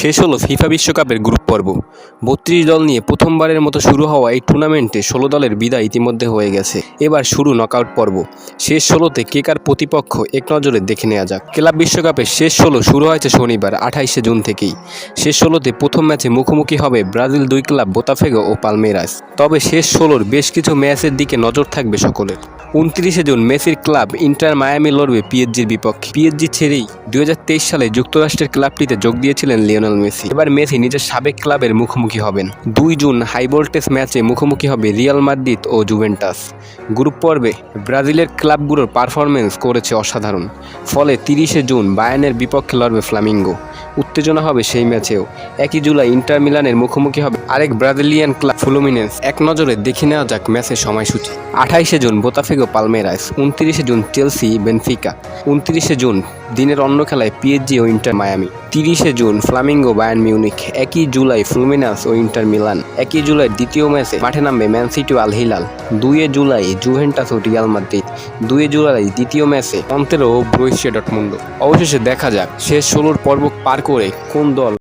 শেষ হলো ফিফা বিশ্বকাপের গ্রুপ পর্ব। বত্রিশ দল নিয়ে প্রথমবারের মতো শুরু হওয়া এই টুর্নামেন্টে ষোলো দলের বিদায় ইতিমধ্যে হয়ে গেছে। এবার শুরু নকআউট পর্ব। শেষ ষোলোতে কে কার প্রতিপক্ষ এক নজরে দেখে নেওয়া যাক। ক্লাব বিশ্বকাপের শেষ ষোলো শুরু হয়েছে শনিবার আঠাইশে জুন থেকেই। শেষ ষোলোতে প্রথম ম্যাচে মুখোমুখি হবে ব্রাজিল দুই ক্লাব, বোতাফেগো ও পালমেরাস তবে শেষ ষোলোর বেশ কিছু ম্যাচের দিকে নজর থাকবে সকলের। উনত্রিশে জুন মেসির ক্লাব ইন্টার মায়ামি লড়বে পিএসজির বিপক্ষে। পিএসজি ছেড়েই দুই হাজার তেইশ সালে যুক্তরাষ্ট্রের ক্লাবটিতে যোগ দিয়েছিলেন লিওনেল মেসি। এবার মেসি নিজের সাবেক ক্লাবের মুখোমুখি হবেন। দুই জুন হাই ম্যাচে মুখোমুখি হবে রিয়াল মাদ্রিদ ও জুভেন্টাস। গ্রুপ পর্বে ব্রাজিলের ক্লাবগুলোর পারফরমেন্স করেছে অসাধারণ। ফলে তিরিশে জুন বায়ানের বিপক্ষে লড়বে ফ্লামিঙ্গো। উত্তেজনা হবে সেই ম্যাচেও। একই জুলাই ইন্টার মিলানের মুখোমুখি হবে আরেক ব্রাজিলিয়ান ক্লাব ফ্লুমিনেন্স। এক নজরে দেখে নেওয়া যাক ম্যাচের সময়সূচি। আঠাইশে জুন বোতাফেগো পালমেরাইস উনত্রিশে জুন চেলসি, বেনফিকা, উনত্রিশে জুন দিনের অন্য খেলায় পিএসজি ও ইন্টার মায়ামি তিরিশে জুন ফ্লামিঙ্গো বায়ান মিউনিক একই জুলাই ফ্লুমিনাস ও ইন্টার মিলান একই জুলাই দ্বিতীয় ম্যাচে মাঠে নামবে ম্যান সিটি ও আল হিলাল দুইয়ে জুলাই জুভেন্টাস ও রিয়াল মাদ্রিদ দুইয়ে জুলাই দ্বিতীয় ম্যাচে অন্তেরো ও ব্রোয়েশিয়া ডটমুন্ডো অবশেষে দেখা যাক শেষ ষোলোর পর্ব পার করে কোন দল